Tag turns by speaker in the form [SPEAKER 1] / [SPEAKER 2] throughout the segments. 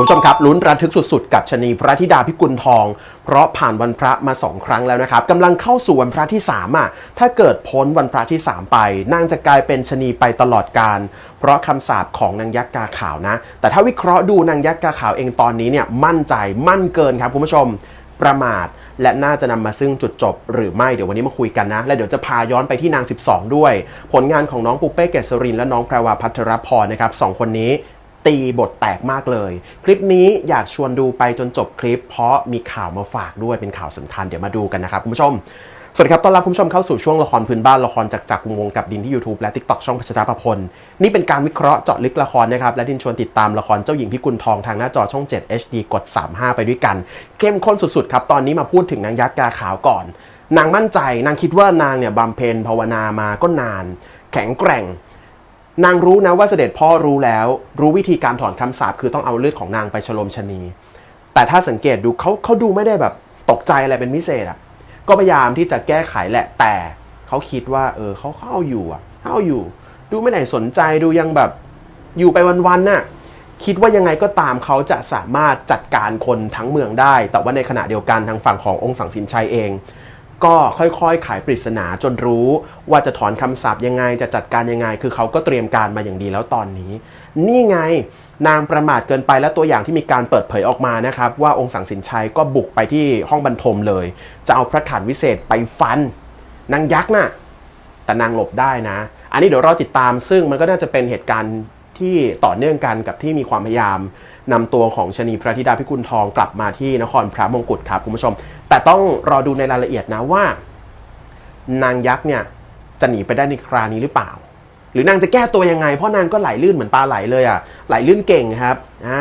[SPEAKER 1] คุณผู้ชมครับลุ้นระทึกสุดๆ กับชะนีพระธิดาพิกุลทอง เพราะผ่านวันพระมาสองครั้งแล้วนะครับกำลังเข้าสู่วันพระที่3อะถ้าเกิดพ้นวันพระที่ 3 ไปนางจะกลายเป็นชะนีไปตลอดการ เพราะคำสาปของนางยักษ์กาขาวนะ แต่ถ้าวิเคราะห์ดูนางยักษ์กาขาวเองตอนนี้เนี่ยมั่นใจมั่นเกินครับคุณผู้ชมประมาทและน่าจะนำมาซึ่งจุดจบหรือไม่เดี๋ยววันนี้มาคุยกันนะ และเดี๋ยวจะพาย้อนไปที่นาง 12 ด้วย ผลงานของน้องปุเป้เกษรินและน้องแพรวาพัทรพรนะครับสองคนนี้ ตีบทแตกมากเลย คลิปนี้อยากชวนดูไปจนจบคลิป เพราะมีข่าวมาฝากด้วยเป็นข่าวสำคัญเดี๋ยวมาดูกันนะครับคุณผู้ชมสวัสดีครับ ต้อนรับคุณผู้ชมเข้าสู่ช่วงละครพื้นบ้านละครจากจากวงวงกับดินที่ YouTube และ TikTok ช่องพัชรประพล นี่เป็นการวิเคราะห์เจาะลึกละครนะครับ และดินชวนติดตามละครเจ้าหญิงพิกุลทองทางหน้าจอช่อง 7 HD กด 35 ไปด้วยกัน เข้มข้นสุดๆครับ ตอนนี้มาพูดถึงนางยักษ์กาขาวก่อน นางมั่นใจ นางคิดว่านางเนี่ยบำเพ็ญภาวนามาก็นาน แข็งแกร่ง นางรู้นะว่าเสด็จพ่อรู้แล้ว รู้วิธีการถอนคำสาปคือต้องเอาเลือดของนางไปฉลมชนีแต่ถ้าสังเกตดูเขาเขาดูไม่ได้แบบตกใจอะไรเป็นพิเศษอะก็พยายามที่จะแก้ไขแหละแต่เขาคิดว่า เออเขาเขาเอาอยู่อะเขาเอาอยู่ ดูไม่ไหนสนใจดูยังแบบอยู่ไปวันๆน่ะคิดว่ายังไงก็ตามเขาจะสามารถจัดการคนทั้งเมืองได้ แต่ว่าในขณะเดียวกันทางฝั่งขององค์สังสินชัยเอง ก็ค่อยๆ ขายปริศนาจนรู้ ว่าจะถอนคำสาปยังไงจะจัดการยังไง คือเขาก็เตรียมการมาอย่างดีแล้วตอนนี้ นี่ไงนางประมาทเกินไปและตัวอย่างที่มีการเปิดเผยออกมานะครับว่าองค์สังสินชัยก็บุกไปที่ห้องบรรทมเลย จะเอาพระขันวิเศษไปฟันนางยักษ์น่ะแต่นางหลบได้นะ อันนี้เดี๋ยวเรอติดตามซึ่งมันก็น่าจะเป็นเหตุการณ์ที่ต่อเนื่องกันกับที่มีความพยายามนำตัวของชนีพระธิดาพิกุลทองกลับมาที่นครพระมงกุฎครับคุณผู้ชม แต่ต้องรอดูในรายละเอียดนะว่า นางยักษ์เนี่ยจะหนีไปได้ในครานี้หรือเปล่า หรือนางจะแก้ตัวยังไง เพราะนางก็ไหลลื่นเหมือนปลาไหลเลยอะ่ะไหลลื่นเก่งครับอ่า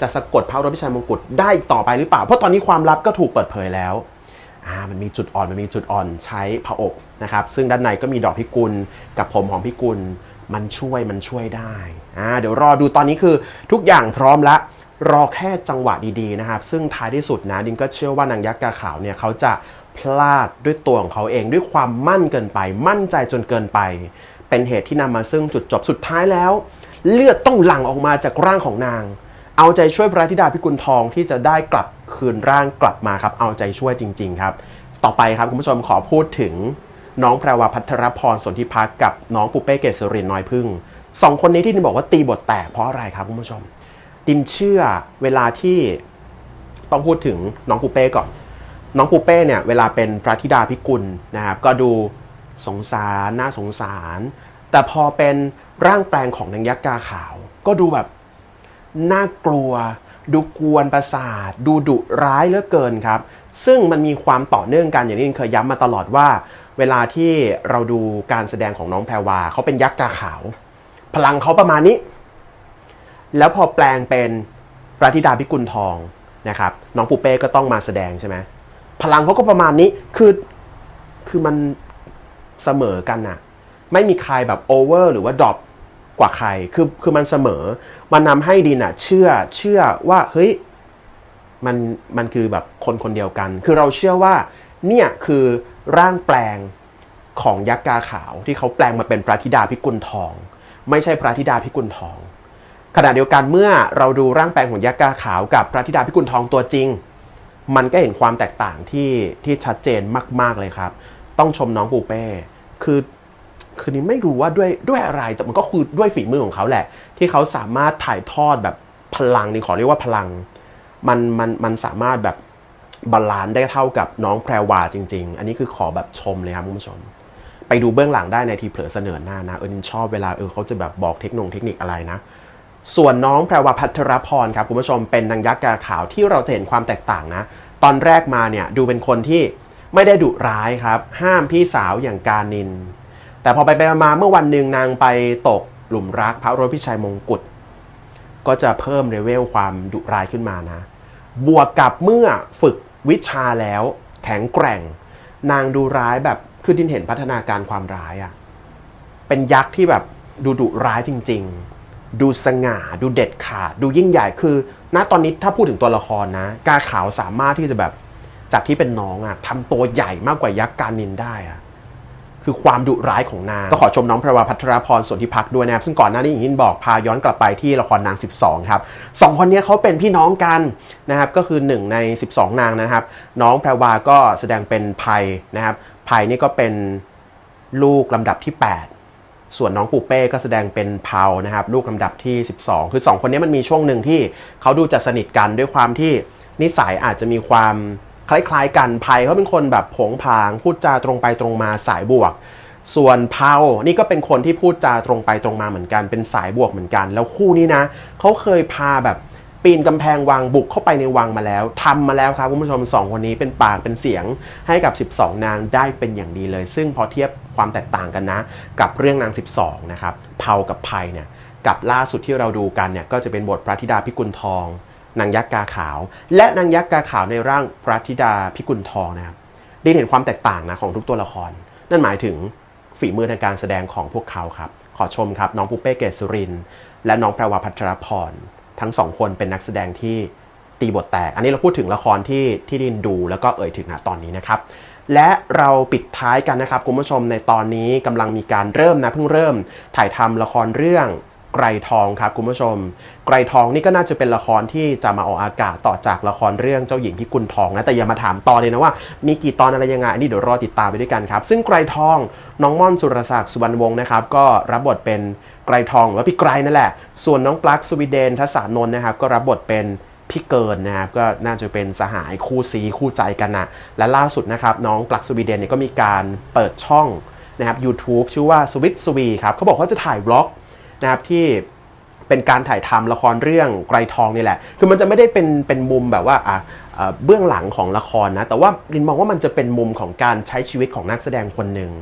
[SPEAKER 1] จะสะกดพระรพิชัยมงกุฎได้ต่อไปหรือเปล่า เพราะตอนนี้ความลับก็ถูกเปิดเผยแล้วอ่ามันมีจุดอ่อนมันมีจุดอ่อนใช้ผอบนะครับซึ่งด้านในก็มีดอกพิกุลกับผมของพิกุลมันช่วยมันช่วยได้อ่าเดี๋ยวรอดูตอนนี้คือทุกอย่างพร้อมละ รอแค่จังหวะดีๆนะครับ ซึ่งท้ายที่สุดนะดินก็เชื่อว่านางยักษ์กาขาวเนี่ยเขาจะพลาดด้วยตัวของเขาเองด้วยความมั่นเกินไป มั่นใจจนเกินไป เป็นเหตุที่นำมาซึ่งจุดจบสุดท้ายแล้ว เลือดต้องหลั่งออกมาจากร่างของนาง เอาใจช่วยพระธิดาพิกุลทองที่จะได้กลับคืนร่างกลับมาครับเอาใจช่วยจริง ๆ ครับ ต่อไปครับคุณผู้ชมขอพูดถึงน้องแพรวาพัทรพรสนธิพักษ์กับน้องปุเป้เกษรินน้อยพึ่งสองคนนี้ที่ดินบอกว่าตีบทแตกเพราะอะไรครับคุณผู้ชม ดินเชื่อเวลาที่ต้องพูดถึงน้องปูเป้ก่อน น้องปูเป้เนี่ยเวลาเป็นพระธิดาพิกุลนะครับ ก็ดูสงสารน่าสงสาร แต่พอเป็นร่างแปลงของนางยักษ์กาขาว ก็ดูแบบน่ากลัว ดูกวนประสาท ดูดุร้ายเหลือเกินครับ ซึ่งมันมีความต่อเนื่องกันอย่างที่ดินเคยย้ำมาตลอดว่า เวลาที่เราดูการแสดงของน้องแพรวาเขาเป็นยักษ์กาขาว พลังเขาประมาณนี้ แล้วพอแปลงเป็นพระธิดาพิกุลทองนะครับน้องปูเป้ก็ต้องมาแสดงใช่ไหมพลังเขาก็ประมาณนี้คือคือมันเสมอกันน่ะ ไม่มีใครแบบโอเวอร์หรือว่าดรอปกว่าใครคือคือมันเสมอ มันนำให้ดินอะเชื่อเชื่อว่าเฮ้ยมันมันคือแบบคนคนเดียวกัน คือเราเชื่อว่าเนี่ยคือร่างแปลงของยักษ์กาขาวที่เขาแปลงมาเป็นพระธิดาพิกุลทอง ไม่ใช่พระธิดาพิกุลทอง ขณะเดียวกันเมื่อเราดูร่างแปลงของยักษ์กาขาวกับพระธิดาพิกุลทองตัวจริง มันก็เห็นความแตกต่างที่ที่ชัดเจนมาก ๆเลยครับ ต้องชมน้องปูเป้คือคือนี่ไม่รู้ว่าด้วยด้วยอะไรแต่มันก็คือด้วยฝีมือของเขาแหละ ที่เขาสามารถถ่ายทอดแบบพลังนี่ขอเรียกว่าพลัง มันมันมันสามารถแบบบาลานซ์ได้เท่ากับน้องแพรวาจริง ๆ อันนี้คือขอแบบชมเลยครับคุณผู้ชม ไปดูเบื้องหลังได้ในทีเผลอเสนอหน้านะเออนินชอบเวลาเออเขาจะแบบบอกเทคนโลยีเทคนิคอะไรนะ ส่วนน้องแพรวพัทรพรครับคุณผู้ชมเป็นนางยักษ์กาขาวที่เราจะเห็นความแตกต่างนะ ตอนแรกมาเนี่ยดูเป็นคนที่ไม่ได้ดุร้ายครับ ห้ามพี่สาวอย่างกานิน แต่พอไปไปมาเมื่อวันหนึ่งนางไปตกหลุมรักพระรถพิชัยมงกุฎก็จะเพิ่มเลเวลความดุร้ายขึ้นมานะ บวกกับเมื่อฝึกวิชาแล้วแข็งแกร่ง นางดูร้ายแบบคือดินเห็นพัฒนาการความร้ายอะเป็นยักษ์ที่แบบดูดุร้ายจริง ๆ ดูสง่า ดูเด็ดขาด ดูยิ่งใหญ่คือณตอนนี้ถ้าพูดถึงตัวละครนะ กาขาวสามารถที่จะแบบจากที่เป็นน้องอะทำตัวใหญ่มากกว่ายักษ์การนินได้อะคือความดุร้ายของนางก็ขอชมน้องพระวาพัทรพรสนธิพักษ์ด้วยนะครับซึ่งก่อนหน้านี้อย่างที่บอกพาย้อนกลับไปที่ละครนาง 12 ครับสองคนนี้เขาเป็นพี่น้องกันนะครับก็คือ 1 ใน 12 นางนะครับ น้องพระวาก็แสดงเป็นภัยนะครับภัยนี่ก็เป็นลูกลำดับที่ 8 ส่วนน้องปูเป้ก็แสดงเป็นเพานะครับลูกลำดับที่ 12 คือ 2 คนนี้มันมีช่วงหนึ่งที่เขาดูจะสนิทกันด้วยความที่นิสัยอาจจะมีความคล้ายๆกันภัยเขาเป็นคนแบบผงผาง พูดจาตรงไปตรงมาสายบวก ส่วนเพานี่ก็เป็นคนที่พูดจาตรงไปตรงมาเหมือนกันเป็นสายบวกเหมือนกัน แล้วคู่นี้นะเขาเคยพาแบบปีนกำแพงวังบุกเข้าไปในวังมาแล้วทำมาแล้วครับคุณผู้ชมสองคนนี้เป็นปากเป็นเสียงให้กับ 12 นางได้เป็นอย่างดีเลย ซึ่งพอเทียบ ความแตกต่างกันนะ กับเรื่องนาง 12 นะครับเพากับภัยเนี่ยกับล่าสุดที่เราดูกันเนี่ยก็จะเป็นบทพระธิดาพิกุลทอง นางยักษ์กาขาว และนางยักษ์กาขาวในร่างพระธิดาพิกุลทองนะครับได้เห็นความแตกต่างนะของทุกตัวละคร นั่นหมายถึงฝีมือทางการแสดงของพวกเขาครับ ขอชมครับ น้องปุเป้เกศสุริน และน้องแพรวพัทรพร ทั้งสองคนเป็นนักแสดงที่ตีบทแตก อันนี้เราพูดถึงละครที่ที่ดินดูแล้วก็เอ่ยถึงณตอนนี้นะครับ และเราปิดท้ายกันนะครับคุณผู้ชมในตอนนี้กำลังมีการเริ่มนะเพิ่งเริ่ม ถ่ายทำละครเรื่องไกรทองครับคุณผู้ชม ไกรทองนี่ก็น่าจะเป็นละครที่จะมาออกอากาศต่อจากละครเรื่องเจ้าหญิงพิกุลทองนะแต่อย่ามาถามตอนเลยนะว่า มีกี่ตอนอะไรยังไงอันนี้เดี๋ยวรอติดตามไปด้วยกันครับซึ่งไกรทองน้องม่อนสุรศักดิ์สุวรรณวงศ์นะครับก็รับบทเป็นไกรทองหรือว่าพี่ไกรนั่นแหละ ส่วนน้องปลั๊กสวีเดนทศานนท์นะครับก็รับบทเป็น พี่เกินนะครับก็น่าจะเป็นสหายคู่ซีคู่ใจกันนะและล่าสุดนะครับน้องปลั๊กสวีเดนเนี่ยก็มีการเปิดช่องนะครับ YouTube ชื่อว่าสวิตสวีครับเขาบอกว่าจะถ่ายบล็อกนะครับที่ เป็นการถ่ายทำละครเรื่องไกรทองนี่แหละ คือมันจะไม่ได้เป็นเป็นมุมแบบว่าอะเบื้องหลังของละครนะ แต่ว่าลินมองว่ามันจะเป็นมุมของการใช้ชีวิตของนักแสดงคนหนึ่ง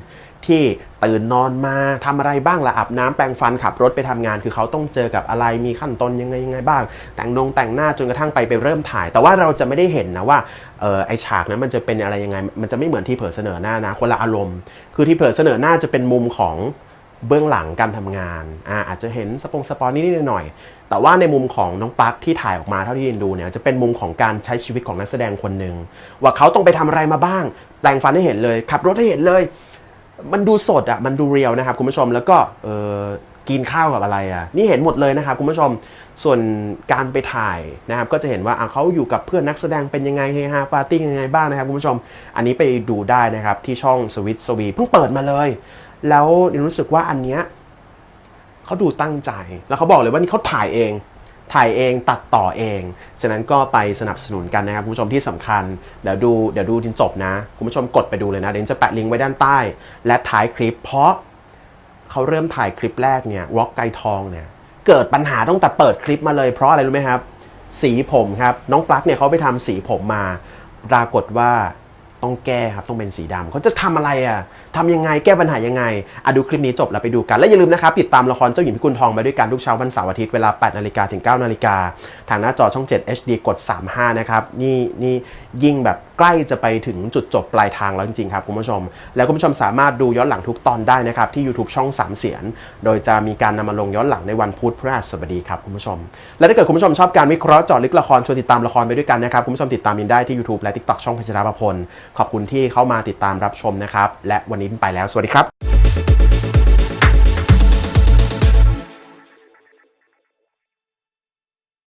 [SPEAKER 1] ที่ตื่นนอนมาทำอะไรบ้างละอาบน้ำแปรงฟันขับรถไปทำงาน คือเขาต้องเจอกับอะไรมีขั้นตอนยังไงยังไงบ้าง แต่งนงแต่งหน้าจนกระทั่งไปไปเริ่มถ่าย แต่ว่าเราจะไม่ได้เห็นนะว่าออไอฉากนั้นมันจะเป็นอะไรยังไง มันจะไม่เหมือนที่เผยเสนอหน้านะคนละอารมณ์ คือที่เผยเสนอหน้าจะเป็นมุมของ เบื้องหลังการทำงานอ่าอาจจะเห็นสปงสปอนนิดหน่อย แต่ว่าในมุมของน้องปั๊กที่ถ่ายออกมาเท่าที่ยินดูเนี่ยจะเป็นมุมของการใช้ชีวิตของนักแสดงคนหนึ่งว่าเขาต้องไปทำอะไรมาบ้างแปลงฟันให้เห็นเลยขับรถให้เห็นเลย มันดูสดอะมันดูเรียลนะครับคุณผู้ชมแล้วก็เออกินข้าวกับอะไรอะนี่เห็นหมดเลยนะครับคุณผู้ชมส่วนการไปถ่ายนะครับก็จะเห็นว่าเขาอยู่กับเพื่อนนักแสดงเป็นยังไงเฮฮาปาร์ตี้ยังไงบ้างนะครับคุณผู้ชม อันนี้ไปดูได้นะครับที่ช่องสวิตสวีเพิ่งเปิดมาเลย แล้วรู้สึกว่าอันเนี้ยเขาดูตั้งใจ แล้วเขาบอกเลยว่านี่เขาถ่ายเอง ถ่ายเองตัดต่อเอง ฉะนั้นก็ไปสนับสนุนกันนะครับคุณผู้ชมที่สำคัญ เดี๋ยวดูเดี๋ยวดูจนจบนะ คุณผู้ชมกดไปดูเลยนะเดี๋ยวจะแปะลิงก์ไว้ด้านใต้ และท้ายคลิป เพราะเขาเริ่มถ่ายคลิปแรกเนี่ยวอล์กไกทองเนี่ยเกิดปัญหาตั้งแต่เปิดคลิปมาเลยเพราะอะไรรู้ไหมครับ สีผมครับ น้องปลั๊กเนี่ยเขาไปทำสีผมมา ปรากฏว่าต้องแก้ครับต้องเป็นสีดำเขาจะทำอะไรอะทำยังไงแก้ปัญหายังไงอะดูคลิปนี้จบแล้วไปดูกัน และอย่าลืมนะครับติดตามละครเจ้าหญิงพิกุลทองมาด้วยกันทุกเช้าวันเสาร์อาทิตย์เวลา8นาฬิกาถึง9นาฬิกาทางหน้าจอช่อง 7 HD กด 35 นะครับนี่นี่ยิ่งแบบใกล้จะไปถึงจุดจบปลายทางแล้วจริงๆครับคุณผู้ชม แล้วคุณผู้ชมสามารถดูย้อนหลังทุกตอนได้นะครับที่ YouTube ช่อง 3 เสียน โดยจะมีการนำมาลงย้อนหลังในวันพุธพฤหัสบดีครับคุณผู้ชม และถ้าเกิดคุณผู้ชมชอบการวิเคราะห์จาะลึกละครชวนติดตามละครไปด้วยกันนะครับคุณผู้ชมติดตามมินได้ที่ YouTube และ TikTok ช่องพัชรประพลขอบคุณที่เข้ามาติดตามรับชมนะครับและวันนี้ไปแล้ว สวัสดีครับ